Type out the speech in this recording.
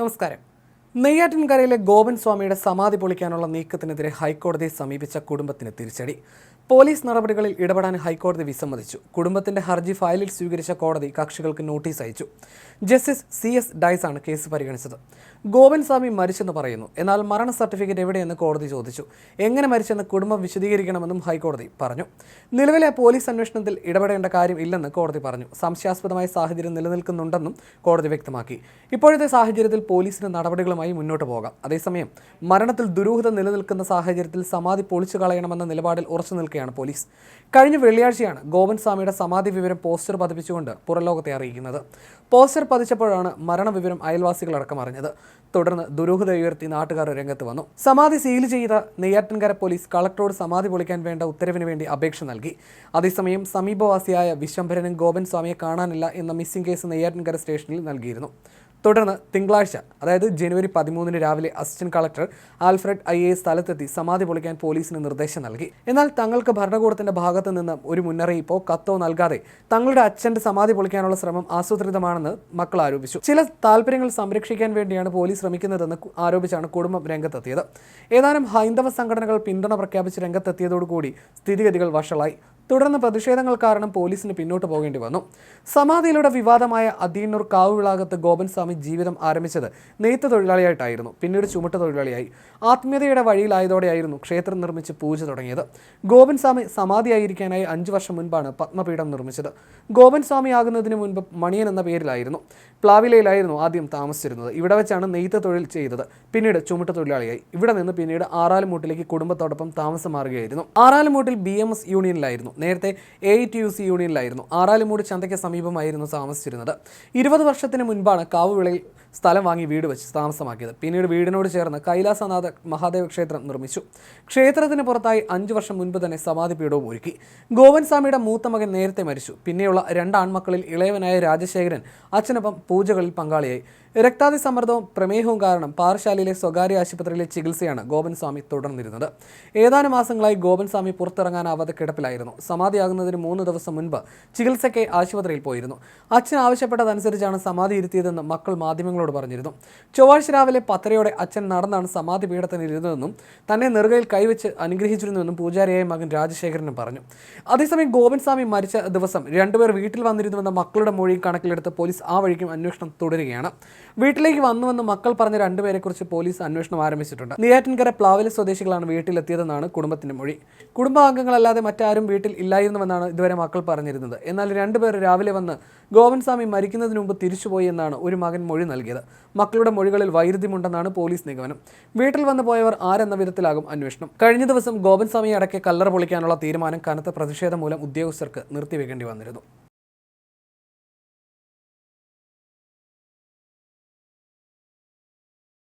നമസ്കാരം നെയ്യാറ്റിൻകരയിലെ ഗോപൻ സ്വാമിയുടെ സമാധി പൊളിക്കാനുള്ള നീക്കത്തിനെതിരെ ഹൈക്കോടതിയെ സമീപിച്ച കുടുംബത്തിന് തിരിച്ചടി. പോലീസ് നടപടികളിൽ ഇടപെടാൻ ഹൈക്കോടതി വിസമ്മതിച്ചു. കുടുംബത്തിന്റെ ഹർജി ഫയലിൽ സ്വീകരിച്ച കോടതി കക്ഷികൾക്ക് നോട്ടീസ് അയച്ചു. ജസ്റ്റിസ് സി എസ് ഡൈസ് ആണ് കേസ് പരിഗണിച്ചത്. ഗോപൻ സ്വാമി മരിച്ചെന്ന് പറയുന്നു. എന്നാൽ മരണ സർട്ടിഫിക്കറ്റ് എവിടെയെന്ന് കോടതി ചോദിച്ചു. എങ്ങനെ മരിച്ചെന്ന് കുടുംബം വിശദീകരിക്കണമെന്നും ഹൈക്കോടതി പറഞ്ഞു. നിലവിലെ പോലീസ് അന്വേഷണത്തിൽ ഇടപെടേണ്ട കാര്യം ഇല്ലെന്ന് കോടതി പറഞ്ഞു. സംശയാസ്പദമായ സാഹചര്യം നിലനിൽക്കുന്നുണ്ടെന്നും കോടതി വ്യക്തമാക്കി. ഇപ്പോഴത്തെ സാഹചര്യത്തിൽ പോലീസിന് നടപടികളുമായി മുന്നോട്ട് പോകാം. അതേസമയം മരണത്തിൽ ദുരൂഹത നിലനിൽക്കുന്ന സാഹചര്യത്തിൽ സമാധി പൊളിച്ചു കളയണമെന്ന നിലപാടിൽ ഉറച്ചു നിൽക്കുകയാണ് പോലീസ്. കഴിഞ്ഞ വെള്ളിയാഴ്ചയാണ് ഗോപൻ സ്വാമിയുടെ സമാധി വിവരം പോസ്റ്റർ പതിപ്പിച്ചുകൊണ്ട് പുറലോകത്തെ അറിയിക്കുന്നത്. പോസ്റ്റർ പതിച്ചപ്പോഴാണ് മരണവിവരം അയൽവാസികളടക്കം അറിഞ്ഞത്. തുടർന്ന് ദുരൂഹത ഉയർത്തി നാട്ടുകാർ രംഗത്ത് വന്നു. സമാധി സീൽ ചെയ്ത നെയ്യാറ്റിൻകര പോലീസ് കളക്ടറോട് സമാധി പൊളിക്കാൻ വേണ്ട ഉത്തരവിന് വേണ്ടി അപേക്ഷ നൽകി. അതേസമയം സമീപവാസിയായ വിശ്വംഭരനും ഗോപൻ സ്വാമിയെ കാണാനില്ല എന്ന മിസ്സിംഗ് കേസ് നെയ്യാറ്റിൻകര സ്റ്റേഷനിൽ നൽകിയിരുന്നു. തുടർന്ന് തിങ്കളാഴ്ച അതായത് ജനുവരി പതിമൂന്നിന് രാവിലെ assistant collector Alfred I A സ്ഥലത്തെത്തി സമാധി പൊളിക്കാൻ പോലീസിന് നിർദ്ദേശം നൽകി. എന്നാൽ തങ്ങൾക്ക് ഭരണകൂടത്തിന്റെ ഭാഗത്ത് നിന്ന് ഒരു മുന്നറിയിപ്പോ കത്തോ നൽകാതെ തങ്ങളുടെ അച്ഛന്റെ സമാധി പൊളിക്കാനുള്ള ശ്രമം ആസൂത്രിതമാണെന്ന് മക്കൾ ആരോപിച്ചു. ചില താല്പര്യങ്ങൾ സംരക്ഷിക്കാൻ വേണ്ടിയാണ് പോലീസ് ശ്രമിക്കുന്നതെന്ന് ആരോപിച്ചാണ് കുടുംബം രംഗത്തെത്തിയത്. ഏതാനും ഹൈന്ദവ സംഘടനകൾ പിന്തുണ പ്രഖ്യാപിച്ച് രംഗത്തെത്തിയതോടുകൂടി സ്ഥിതിഗതികൾ വഷളായി. തുടർന്ന് പ്രതിഷേധങ്ങൾ കാരണം പോലീസിന് പിന്നോട്ട് പോകേണ്ടി വന്നു. സമാധിയിലൂടെ വിവാദമായ അദീനൂർ കാവുവിളാകത്ത് ഗോപൻ സ്വാമി ജീവിതം ആരംഭിച്ചത് നെയ്ത്ത് തൊഴിലാളിയായിട്ടായിരുന്നു. പിന്നീട് ചുമട്ട് തൊഴിലാളിയായി. ആത്മീയതയുടെ വഴിയിലായതോടെയായിരുന്നു ക്ഷേത്രം നിർമ്മിച്ച് പൂജ തുടങ്ങിയത്. ഗോപൻ സ്വാമി സമാധിയായിരിക്കാനായി അഞ്ചു വർഷം മുൻപാണ് പത്മപീഠം നിർമ്മിച്ചത്. ഗോപൻ സ്വാമി ആകുന്നതിന് മുൻപ് മണിയൻ എന്ന പേരിലായിരുന്നു പ്ലാവിലയിലായിരുന്നു ആദ്യം താമസിച്ചിരുന്നത്. ഇവിടെ വെച്ചാണ് നെയ്ത്ത് തൊഴിൽ ചെയ്തത്. പിന്നീട് ചുമട്ട് തൊഴിലാളിയായി. ഇവിടെ നിന്ന് പിന്നീട് ആറാലുമൂട്ടിലേക്ക് കുടുംബത്തോടൊപ്പം താമസം മാറുകയായിരുന്നു ആറാലുമൂട്ടിൽ ബി എം എസ് യൂണിയനിലായിരുന്നു. നേരത്തെ എ ടി യു സി യൂണിയനിലായിരുന്നു. ആറാലുമൂട് ചന്തയ്ക്ക് സമീപമായിരുന്നു താമസിച്ചിരുന്നത്. ഇരുപത് വർഷത്തിന് മുൻപാണ് കാവുവിളയിൽ സ്ഥലം വാങ്ങി വീട് വെച്ച് താമസമാക്കിയത്. പിന്നീട് വീടിനോട് ചേർന്ന് കൈലാസനാഥ മഹാദേവ ക്ഷേത്രം നിർമ്മിച്ചു. ക്ഷേത്രത്തിന് പുറത്തായി അഞ്ചു വർഷം മുൻപ് തന്നെ സമാധി പീഠവും ഒരുക്കി. ഗോവൻ സ്വാമിയുടെ മൂത്ത മകൻ നേരത്തെ മരിച്ചു. പിന്നെയുള്ള രണ്ട് ആൺമക്കളിൽ ഇളയവനായ രാജശേഖരൻ അച്ഛനൊപ്പം പൂജകളിൽ പങ്കാളിയായി. രക്താതി സമ്മർദ്ദവും പ്രമേഹവും കാരണം പാറശാലയിലെ സ്വകാര്യ ആശുപത്രിയിലെ ചികിത്സയാണ് ഗോപൻ സ്വാമി തുടർന്നിരുന്നത്. ഏതാനും മാസങ്ങളായി ഗോപൻ സ്വാമി പുറത്തിറങ്ങാനാവാതെ കിടപ്പിലായിരുന്നു. സമാധിയാകുന്നതിന് മൂന്ന് ദിവസം മുൻപ് ചികിത്സയ്ക്ക് ആശുപത്രിയിൽ പോയിരുന്നു. അച്ഛൻ ആവശ്യപ്പെട്ടതനുസരിച്ചാണ് സമാധി ഇരുത്തിയതെന്ന് മക്കൾ മാധ്യമങ്ങളോട് പറഞ്ഞിരുന്നു. ചൊവ്വാഴ്ച രാവിലെ പത്തരയോടെ അച്ഛൻ നടന്നാണ് സമാധി പീഠത്തിന് ഇരുന്നതെന്നും തന്നെ നെറുകയിൽ കൈവച്ച് അനുഗ്രഹിച്ചിരുന്നുവെന്നും പൂജാരിയായ മകൻ രാജശേഖരനും പറഞ്ഞു. അതേസമയം ഗോപൻ സ്വാമി മരിച്ച ദിവസം രണ്ടുപേർ വീട്ടിൽ വന്നിരുന്നുവെന്ന മക്കളുടെ മൊഴി കണക്കിലെടുത്ത് പോലീസ് ആ വഴിക്കും അന്വേഷണം തുടരുകയാണ്. വീട്ടിലേക്ക് വന്നുവെന്ന് മക്കൾ പറഞ്ഞ രണ്ടുപേരെക്കുറിച്ച് പോലീസ് അന്വേഷണം ആരംഭിച്ചിട്ടുണ്ട്. നെയ്യാറ്റിൻകര പ്ലാവില സ്വദേശികളാണ് വീട്ടിലെത്തിയതെന്നാണ് കുടുംബത്തിന്റെ മൊഴി. കുടുംബാംഗങ്ങളല്ലാതെ മറ്റാരും വീട്ടിൽ ഇല്ലായിരുന്നുവെന്നാണ് ഇതുവരെ മക്കൾ പറഞ്ഞിരുന്നത്. എന്നാൽ രണ്ടുപേർ രാവിലെ വന്ന് ഗോവൻ സ്വാമി മരിക്കുന്നതിന് മുമ്പ് തിരിച്ചുപോയി എന്നാണ് ഒരു മകൻ മൊഴി നൽകിയത്. മക്കളുടെ മൊഴികളിൽ വൈരുദ്ധ്യമുണ്ടെന്നാണ് പോലീസ് നിഗമനം. വീട്ടിൽ വന്നു പോയവർ ആരെന്ന വിധത്തിലാകും അന്വേഷണം. കഴിഞ്ഞ ദിവസം ഗോപൻ സ്വാമിയെ അടക്കെ കല്ലറ പൊളിക്കാനുള്ള തീരുമാനം കനത്ത പ്രതിഷേധം മൂലം ഉദ്യോഗസ്ഥർക്ക് നിർത്തിവെക്കേണ്ടി വന്നിരുന്നു.